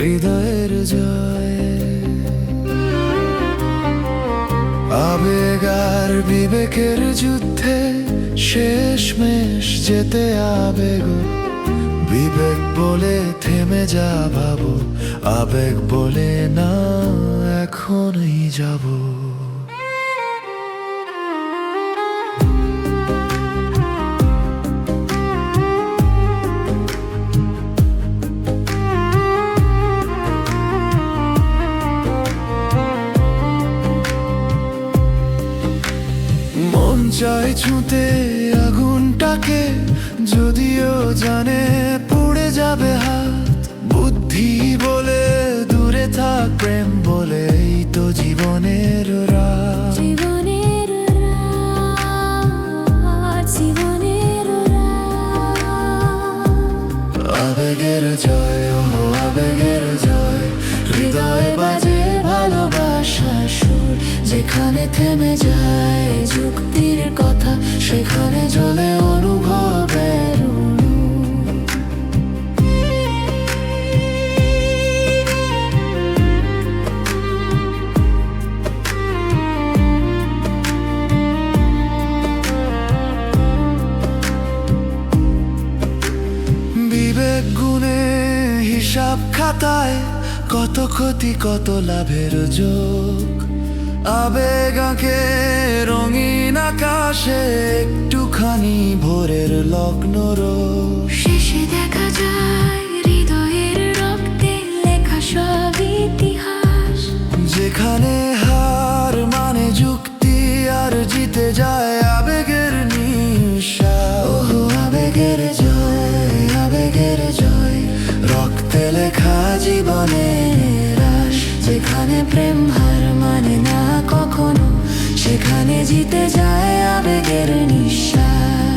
হৃদয়ের জয়। আবেগ আর বিবেকের যুদ্ধে শেষমেশ যেতে আবেগ। বিবেক বলে থেমে যা ভাবো, আবেগ বলে না, এখনই যাব। চায় ছুঁতে আগুনটাকে যদিও জানে পুড়ে যাবে হাত। বুদ্ধি বলে দূরে থাক প্রেম বলে এই তো জীবনের রাত। জীবনের রাত জীবনের রাত। আবেগের জয় ও আবেগের জয় হৃদয় বাজে সুর যেখানে থেমে যায় যুক্তির কথা, সেখানে জ্বলে অনুভবের। বিবেক হিসাব খাতায় কত ক্ষতি, কত লাভের যোগ আবেগ আঁকে রঙিন আকাশে একটুখানি ভোরের লগ্ন শেষে দেখা যায় হৃদয়ের রক্তে লেখা সব ইতিহাস। যেখানে হার মানে যুক্তি আর জিতে যায় আবেগের নিঃশ্বাস। আবেগের জয় আবেগের জয়। রক্তে লেখা জীবনের যেখানে প্রেম সেখানে জিতে যায় আবেগের নিঃশ্বাস।